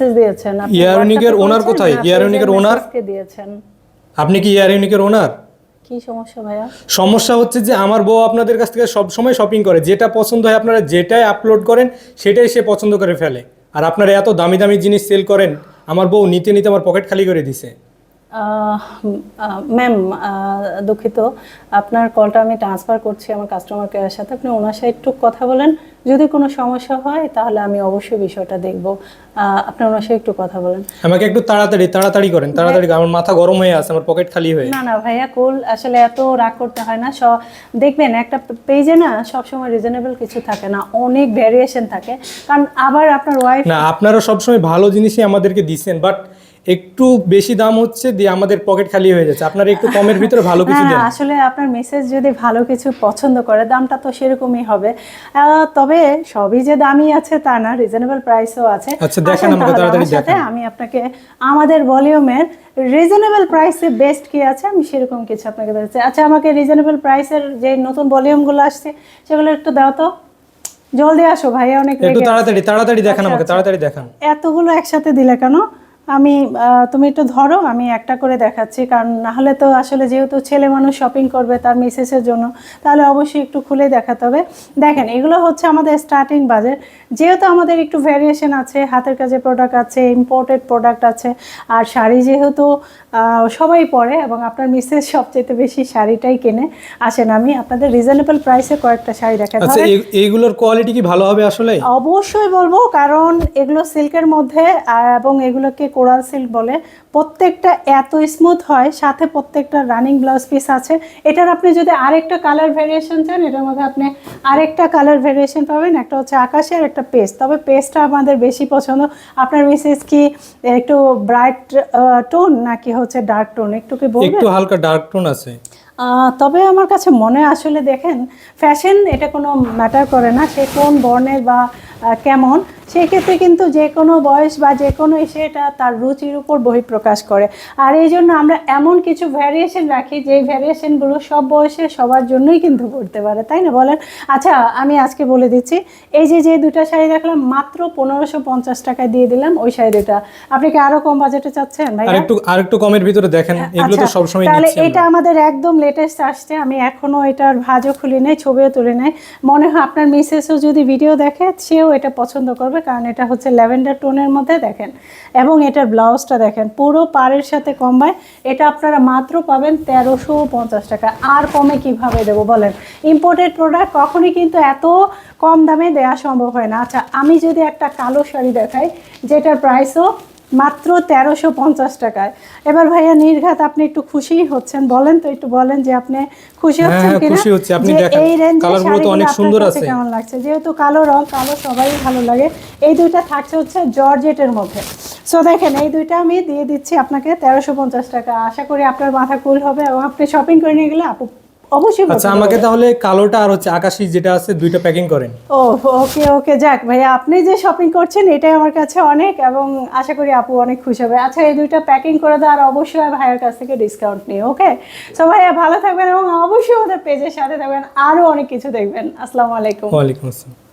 Message দিয়েছেন আপনি ইয়ারনিকের ওনার কোথায়? ইয়ারনিকের ওনার? কে দিয়েছেন। আপনি কি ইয়ার ইউনিকের ওনার? কি সমস্যা ভাইয়া? সমস্যা হচ্ছে যে আমার বউ আপনাদের কাছ থেকে সব সময় শপিং করে। যেটা পছন্দ হয় আপনারা যেটাই আপলোড করেন সেটাই সে পছন্দ করে ফেলে। আর আপনারা এত দামি দামি জিনিস সেল করেন আমার বউ নিতে নিতে আমার পকেট খালি করে দিছে। ম্যাম দুঃখিত। আপনার কলটা আমি ট্রান্সফার করছি আমার কাস্টমার কেয়ারের সাথে। আপনি ওনার সাথে একটু কথা বলেন। যদি কোনো সমস্যা হয় তাহলে আমি অবশ্যই বিষয়টা দেখব। আপনি ওনার সাথে একটু কথা বলেন। আমাকে একটু তাড়াতাড়ি তাড়াতাড়ি করেন। তাড়াতাড়ি আমার মাথা গরম হয়ে আছে আমার পকেট খালি হয়ে। না না ভাইয়া কুল আসলে এত রাগ করতে হয় না। দেখবেন একটা পেজে না সবসময় রিজনেবল কিছু থাকে না। অনেক ভ্যারিয়েশন থাকে। কারণ আবার আপনার ওয়াইফ না আপনারা সবসময় ভালো জিনিসই আমাদেরকে দিচ্ছেন বাট একটু বেশি দাম হচ্ছে দিয়ে আমাদের পকেট খালি হয়ে যাচ্ছে। আপনারা একটু কমের ভিতরে ভালো কিছু হ্যাঁ দেন। আসলে আপনার মেসেজ যদি ভালো কিছু পছন্দ করে দামটা তো সেরকমই হবে। তবে সবই যে দামি আছে তা না রিজনেবল প্রাইসও আছে। আচ্ছা, দেখেন তাড়াতাড়ি আমার সাথে। দেখান। আমি আপনাকে আমাদের ভলিউমের রিজনেবল প্রাইসে বেস্ট কি আছে আমি সেরকম কিছু আপনাকে দেখাচ্ছি আচ্ছা আমাকে রিজনেবল প্রাইসের যে নতুন ভলিউমগুলো আসছে সেগুলো একটু দাও তো। জলদি আসো ভাইয়া অনেক একটু তাড়াতাড়ি তাড়াতাড়ি দেখান আচ্ছা, আমাকে আচ্ছা। তাড়াতাড়ি দেখান। এতগুলো একসাথে দিলে কেন? আমি তুমি একটু ধরো আমি একটা করে দেখাচ্ছি। কারণ নাহলে তো আসলে যেহেতু ছেলে মানুষ শপিং করবে তার মিসেসের জন্য তাহলে অবশ্যই একটু খুলে দেখাতে হবে। দেখেন এগুলো হচ্ছে আমাদের স্টার্টিং বাজেট যেহেতু আমাদের একটু ভ্যারিয়েশন আছে হাতের কাজে প্রোডাক্ট আছে ইম্পোর্টেড প্রোডাক্ট আছে আর শাড়ি যেহেতু সবাই পরে এবং আপনার মিসেস সবচেয়ে বেশি শাড়িটাই কেনে আসেন আমি আপনাদের রিজনেবল প্রাইসে কয়েকটা শাড়ি দেখা আচ্ছা এইগুলোর কোয়ালিটি কি ভালো হবে আসলে? অবশ্যই বলব কারণ এগুলো সিল্কের মধ্যে এবং এগুলোকে কোরাল সিল্ক বলে। প্রত্যেকটা এত স্মুথ হয় সাথে প্রত্যেকটা রানিং ব্লাউজ পিস আছে। এটার আপনি যদি আরেকটা কালার ভেরিয়েশন চান এটার মধ্যে আপনি আরেকটা কালার ভেরিয়েশন পাবেন। একটা হচ্ছে আকাশে আর একটা পেস্ট তবে পেস্টটা আমাদের বেশি পছন্দ। আপনার মিসেস কি একটু ব্রাইট টোন নাকি হচ্ছে ডার্ক টোন একটু কি বলবেন? একটু হালকা ডার্ক টোন আছে। তবে আমার কাছে মনে আসলে দেখেন ফ্যাশন এটা কোনো ম্যাটার করে না। সে কোন বর্ণের বা কেমন। সেই ক্ষেত্রে কিন্তু যে কোনো বয়স বা যে কোনো এসে এটা তার রুচির উপর বহিঃপ্রকাশ করে। আর এই জন্য আমরা এমন কিছু ভ্যারিয়েশন রাখি যে ভ্যারিয়েশনগুলো সব বয়সে সবার জন্যই কিন্তু করতে পারে তাই না বলেন? আচ্ছা আমি আজকে বলে দিচ্ছি এই যে যে দুটা শাড়ি দেখলাম মাত্র পনেরোশো পঞ্চাশ টাকায় দিয়ে দিলাম ওই শাড়ি দুটা আপনি কি আরও কম বাজেটে চাচ্ছেন ভাই আর একটু আর কমের ভিতরে দেখেন এগুলো তো আচ্ছা, সবসময় তাহলে এটা আমাদের একদম লেটেস্ট আসছে আমি এখনও এটার ভাজও খুলি নাই ছবিও তুলে নাই। মনে হয় আপনার মিসেসও যদি ভিডিও দেখে সেও এটা পছন্দ করবে কারণ এটা হচ্ছে ল্যাভেন্ডার টোনের মধ্যে দেখেন। এবং এটার ব্লাউজটা দেখেন, পুরো পাড়ের সাথে কম্বায় এটা আপনারা মাত্র পাবেন তেরোশো পঞ্চাশ টাকা। আর কমে কীভাবে দেবো বলেন? ইম্পোর্টেড প্রোডাক্ট কখনই কিন্তু এত কম দামে দেওয়া সম্ভব হয় না। আচ্ছা আমি যদি একটা কালো শাড়ি দেখাই, যেটার প্রাইসও মাত্র তেরোশো পঞ্চাশ টাকায়। এবার ভাইয়া নির্ঘাত আপনি একটু খুশি হচ্ছেন বলেন তো একটু বলেন যে আপনি খুশি হ্যাঁ, হচ্ছেন হ্যাঁ, কিনা। এই রেঞ্জের অনেক সুন্দর আছে। কেমন লাগছে? যেহেতু কালো রং কালো সবাই ভালো লাগে। এই দুইটা থাকছে হচ্ছে জর্জেটের মধ্যে। সো দেখেন এই দুইটা আমি দিয়ে দিচ্ছি আপনাকে তেরোশো পঞ্চাশ টাকা। আশা করি আপনার মাথা কুল হবে এবং আপনি শপিং করে নিয়ে গেলে আপু অবশ্যই আচ্ছা আমাকে তাহলে কালোটা আর হচ্ছে আকাশি যেটা আছে দুইটা প্যাকিং করেন। ও ওকে ওকে যাক ভাইয়া আপনি যে শপিং করছেন এটাই আমার কাছে অনেক এবং আশা করি আপু অনেক খুশি হবে। আচ্ছা এই দুইটা প্যাকিং করে দাও আর অবশ্যই ভাইয়ের কাছ থেকে ডিসকাউন্ট নিয়ে ওকে? সো ভাইয়া ভালো থাকবেন এবং অবশ্যই আমাদের পেজের সাথে থাকবেন আরও অনেক কিছু দেখবেন। আসসালামু আলাইকুম। ওয়ালাইকুম আসসালাম।